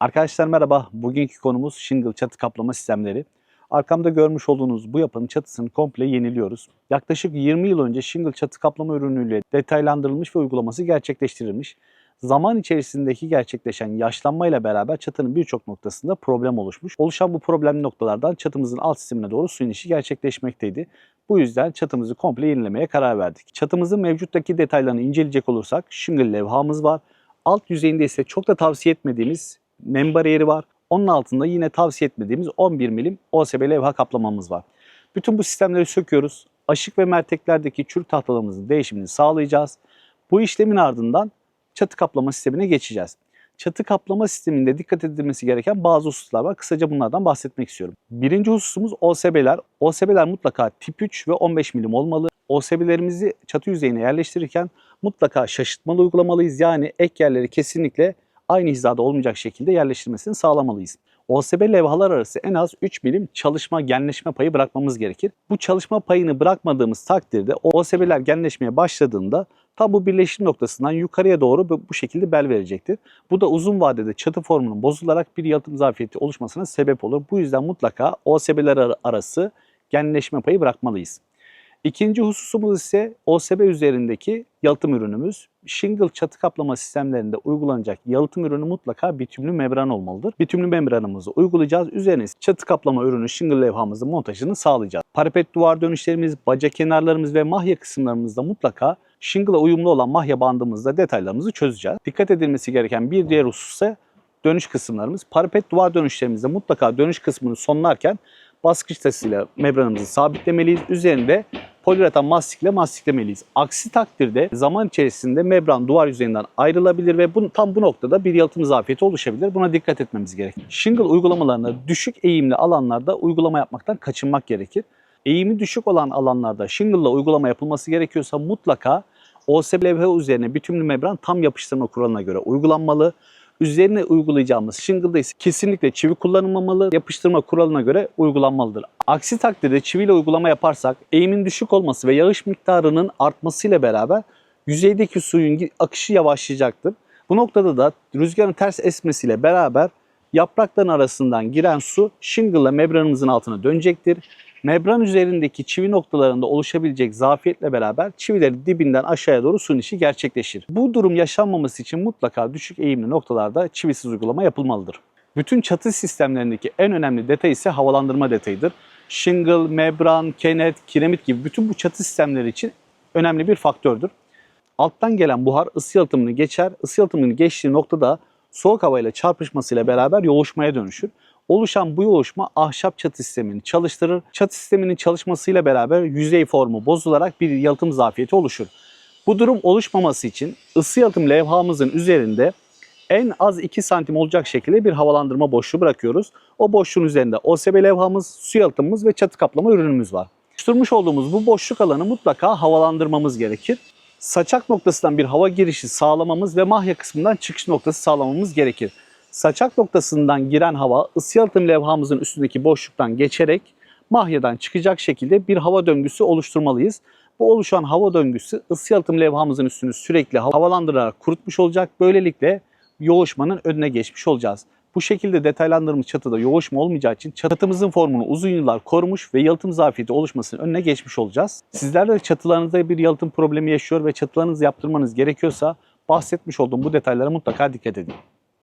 Arkadaşlar merhaba. Bugünkü konumuz shingle çatı kaplama sistemleri. Arkamda görmüş olduğunuz bu yapının çatısını komple yeniliyoruz. Yaklaşık 20 yıl önce shingle çatı kaplama ürünüyle detaylandırılmış ve uygulaması gerçekleştirilmiş. Zaman içerisindeki gerçekleşen yaşlanmayla beraber çatının birçok noktasında problem oluşmuş. Oluşan bu problemli noktalardan çatımızın alt sistemine doğru su inişi gerçekleşmekteydi. Bu yüzden çatımızı komple yenilemeye karar verdik. Çatımızın mevcuttaki detaylarını inceleyecek olursak shingle levhamız var. Alt yüzeyinde ise çok da tavsiye etmediğimiz nem bariyeri var. Onun altında yine tavsiye etmediğimiz 11 milim OSB levha kaplamamız var. Bütün bu sistemleri söküyoruz. Aşık ve merteklerdeki çürük tahtalarımızın değişimini sağlayacağız. Bu işlemin ardından çatı kaplama sistemine geçeceğiz. Çatı kaplama sisteminde dikkat edilmesi gereken bazı hususlar var. Kısaca bunlardan bahsetmek istiyorum. Birinci hususumuz OSB'ler. OSB'ler mutlaka tip 3 ve 15 milim olmalı. OSB'lerimizi çatı yüzeyine yerleştirirken mutlaka şaşırtmalı uygulamalıyız. Yani ek yerleri kesinlikle aynı hizada olmayacak şekilde yerleştirmesini sağlamalıyız. OSB levhalar arası en az 3 milim çalışma genleşme payı bırakmamız gerekir. Bu çalışma payını bırakmadığımız takdirde OSB'ler genleşmeye başladığında tam bu birleşim noktasından yukarıya doğru bu şekilde bel verecektir. Bu da uzun vadede çatı formunun bozularak bir yalıtım zafiyeti oluşmasına sebep olur. Bu yüzden mutlaka OSB'ler ar- arası genleşme payı bırakmalıyız. İkinci hususumuz ise OSB üzerindeki yalıtım ürünümüz. Shingle çatı kaplama sistemlerinde uygulanacak yalıtım ürünü mutlaka bitümlü membran olmalıdır. Bitümlü membranımızı uygulayacağız. Üzerine çatı kaplama ürünü shingle levhamızın montajını sağlayacağız. Parapet duvar dönüşlerimiz, baca kenarlarımız ve mahya kısımlarımızda mutlaka shingle'a uyumlu olan mahya bandımızda detaylarımızı çözeceğiz. Dikkat edilmesi gereken bir diğer husus ise dönüş kısımlarımız. Parapet duvar dönüşlerimizde mutlaka dönüş kısmını sonlarken baskıç tasıyla membranımızı sabitlemeliyiz. Üzerinde poliüretan mastikle mastiklemeliyiz. Aksi takdirde zaman içerisinde membran duvar yüzeyinden ayrılabilir ve bu, tam bu noktada bir yalıtım zafiyeti oluşabilir. Buna dikkat etmemiz gerekir. Shingle uygulamalarında düşük eğimli alanlarda uygulama yapmaktan kaçınmak gerekir. Eğimi düşük olan alanlarda shingle'la uygulama yapılması gerekiyorsa mutlaka OSB levha üzerine bütünlü membran tam yapıştırma kuralına göre uygulanmalı. Üzerine uygulayacağımız shingle'da ise kesinlikle çivi kullanılmamalı, yapıştırma kuralına göre uygulanmalıdır. Aksi takdirde çiviyle uygulama yaparsak eğimin düşük olması ve yağış miktarının artmasıyla beraber yüzeydeki suyun akışı yavaşlayacaktır. Bu noktada da rüzgarın ters esmesiyle beraber yaprakların arasından giren su shingle'la membranımızın altına dönecektir. Membran üzerindeki çivi noktalarında oluşabilecek zafiyetle beraber çivilerin dibinden aşağıya doğru su inişi gerçekleşir. Bu durum yaşanmaması için mutlaka düşük eğimli noktalarda çivisiz uygulama yapılmalıdır. Bütün çatı sistemlerindeki en önemli detay ise havalandırma detayıdır. Shingle, membran, kenet, kiremit gibi bütün bu çatı sistemleri için önemli bir faktördür. Alttan gelen buhar ısı yalıtımını geçer. Isı yalıtımını geçtiği noktada soğuk havayla çarpışmasıyla beraber yoğuşmaya dönüşür. Oluşan bu yoğuşma ahşap çatı sistemini çalıştırır. Çatı sisteminin çalışmasıyla beraber yüzey formu bozularak bir yalıtım zafiyeti oluşur. Bu durum oluşmaması için ısı yalıtım levhamızın üzerinde en az 2 santim olacak şekilde bir havalandırma boşluğu bırakıyoruz. O boşluğun üzerinde OSB levhamız, su yalıtımımız ve çatı kaplama ürünümüz var. Oluşturmuş olduğumuz bu boşluk alanı mutlaka havalandırmamız gerekir. Saçak noktasından bir hava girişi sağlamamız ve mahya kısmından çıkış noktası sağlamamız gerekir. Saçak noktasından giren hava ısı yalıtım levhamızın üstündeki boşluktan geçerek mahyadan çıkacak şekilde bir hava döngüsü oluşturmalıyız. Bu oluşan hava döngüsü ısı yalıtım levhamızın üstünü sürekli havalandırarak kurutmuş olacak. Böylelikle yoğuşmanın önüne geçmiş olacağız. Bu şekilde detaylandırılmış çatıda yoğuşma olmayacağı için çatımızın formunu uzun yıllar korumuş ve yalıtım zafiyeti oluşmasının önüne geçmiş olacağız. Sizler de çatılarınızda bir yalıtım problemi yaşıyor ve çatılarınızı yaptırmanız gerekiyorsa bahsetmiş olduğum bu detaylara mutlaka dikkat edin.